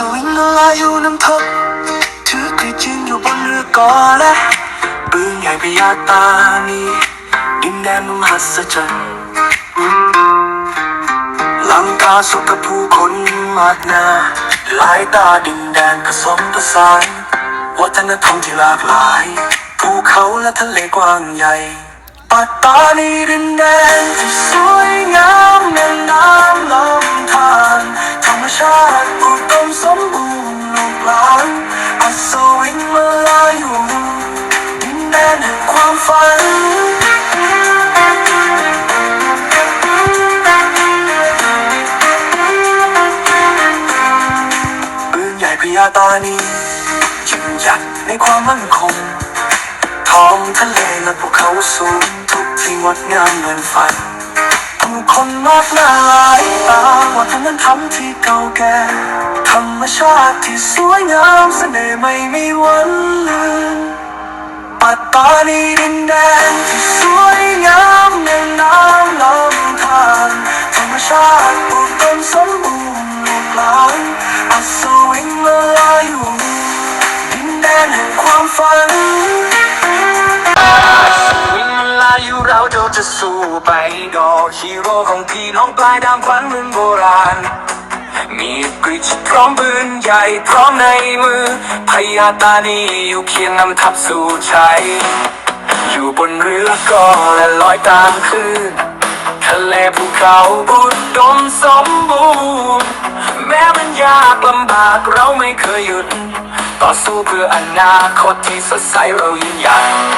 สวิงลอยอยู่น้ำทบถือที่จริงอยู่บนเรือก่อและปืนใหญ่พยาตานีดินแดนมหัศจรรย์ลังกาสุกับผู้คนมากนาหลายตาดินแดนผสมผสานวัฒนธรรมที่หลากหลายภูเขาและทะเลกว้างใหญ่ปัตตานีดินแดนที่สวย ปืนใหญ่พญาตานียืนหยัดในความมั่นคงท้องทะเลและภูเขาสูงทุกที่งดงามเหมือนฝันผู้คนมากหน้าหลายตาวัฒนธรรมที่เก่าแก่ธรรมชาติที่สวยงามเสน่ห์ไม่มีวันลืมปัตตานีดินแดนที่สวยงามในน้ำลำธารธรรมชาติอุดมสมบูรณ์ลูกหลาน ฝันวิ่งมันลาอยู่เราเดี๋ยวจะสู้ไปดอฮีโร่ของพี่น้องปลายดามขวัญเมือนโบราณ มีกริชพร้อมปืนใหญ่พร้อมในมือพญาตานีอยู่เคียงนำทัพสู่ชัยอยู่บนเรือก็และลอยตามคลื่นทะเลภูเขาบุดดมสมบูรณ์ แม้มันยากลำบากเราไม่เคยหยุด ต่อสู้เพื่ออนาคตที่สดใสเรายืนหยัดอัศวิน